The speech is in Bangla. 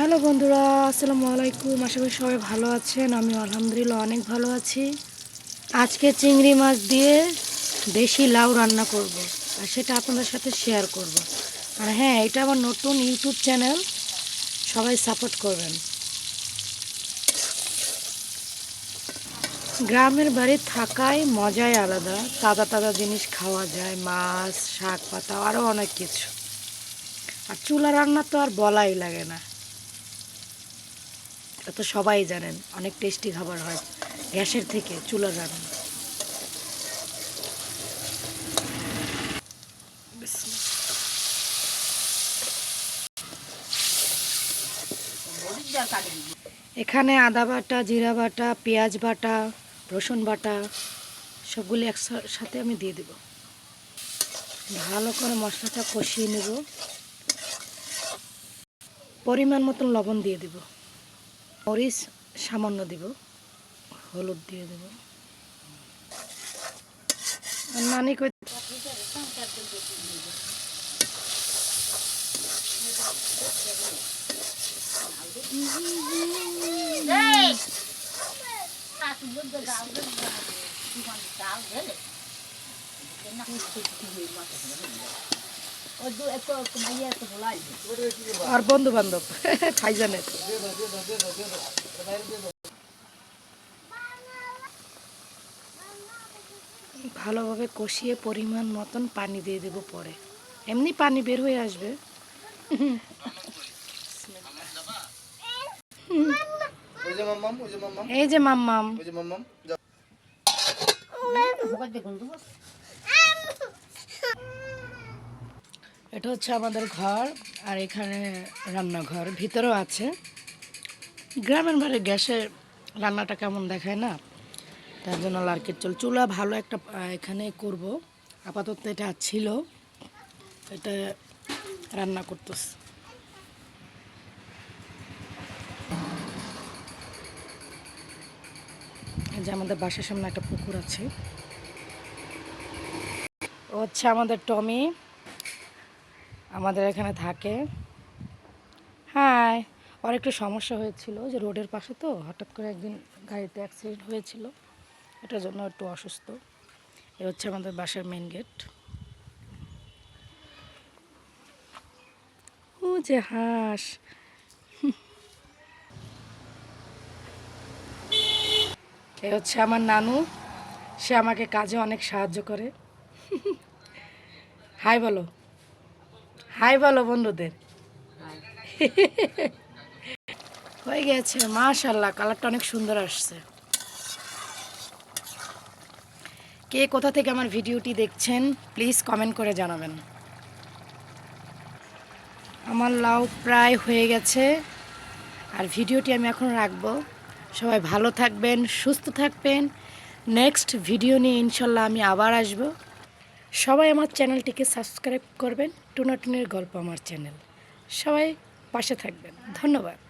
হ্যালো বন্ধুরা, আসসালামু আলাইকুম। আশা করি সবাই ভালো আছেন। আমি আলহামদুলিল্লাহ অনেক ভালো আছি। আজকে চিংড়ি মাছ দিয়ে দেশি লাউ রান্না করব আর সেটা আপনাদের সাথে শেয়ার করব। আর হ্যাঁ এটা আমার নতুন ইউটিউব চ্যানেল সবাই সাপোর্ট করবেন। গ্রামের বাড়ি থাকায় মজাই আলাদা। তাজা তাজা জিনিস খাওয়া যায়, মাছ, শাক পাতা আরও অনেক কিছু। আর চুলা রান্না তো আর বলাই লাগে না। এটা তো সবাই জানেন, অনেক টেস্টি খাবার হয়, গ্যাসের থেকে চুলা রান্না এখানে আদা বাটা, জিরা বাটা, পেঁয়াজ বাটা, রসুন বাটা, সবগুলি একসাথে আমি দিয়ে দেব। ভালো করে মশলাটা কষিয়ে নেব। পরিমাণ মতন লবণ দিয়ে দেব। মরিচ সামান্য দিব হলুদ দিয়ে দেব। নানি কই আর বন্ধু বান্ধব ফাইজানের ভালোভাবে কষিয়ে পরিমাণ মতন পানি দিয়ে দেব পরে। এমনি পানি বের হয়ে আসবে। ওই যে মাম্মাম ওই যে মাম্মাম। এই যে মাম্মাম ওই যে মাম্মাম যাও। এটা হচ্ছে আমাদের ঘর আর এখানে রান্নাঘর, ভিতরেও আছে। গ্রামের বাড়ি গ্যাসে রান্নাটা কেমন দেখায় না? তার জন্য লার্কের চল। চুলা ভালো একটা এখানে করব। আপাতত এটা ছিল। এটা রান্না করতেছে। যে আমাদের বাসার সামনে একটা পুকুর আছে। ও হচ্ছে আমাদের টমি। আমাদের এখানে থাকে। হ্যাঁ ওর একটু সমস্যা হয়েছিল যে রোডের পাশে তো, হঠাৎ করে একদিন গাড়িতে অ্যাক্সিডেন্ট হয়েছিল। এটার জন্য একটু অসুস্থ। এ হচ্ছে আমাদের বাসার মেন গেট ও যে হাঁস। এ হচ্ছে আমার নানু। সে আমাকে কাজে অনেক সাহায্য করে। হাই বলো। হাই বলো বন্ধুদের। হয়ে গেছে, মাশাল্লাহ, কালারটা অনেক সুন্দর আসছে। কে কোথা থেকে আমার ভিডিওটি দেখছেন, প্লিজ কমেন্ট করে জানাবেন। আমার লাউ প্রায় হয়ে গেছে, আর ভিডিওটি আমি এখন রাখব। সবাই ভালো থাকবেন, সুস্থ থাকবেন। নেক্সট ভিডিও নিয়ে ইনশাল্লাহ আমি আবার আসব। সবাই আমার চ্যানেলটিকে সাবস্ক্রাইব করবেন। টুনাটুনের গল্প আমার চ্যানেল। সবাই পাশে থাকবেন। ধন্যবাদ।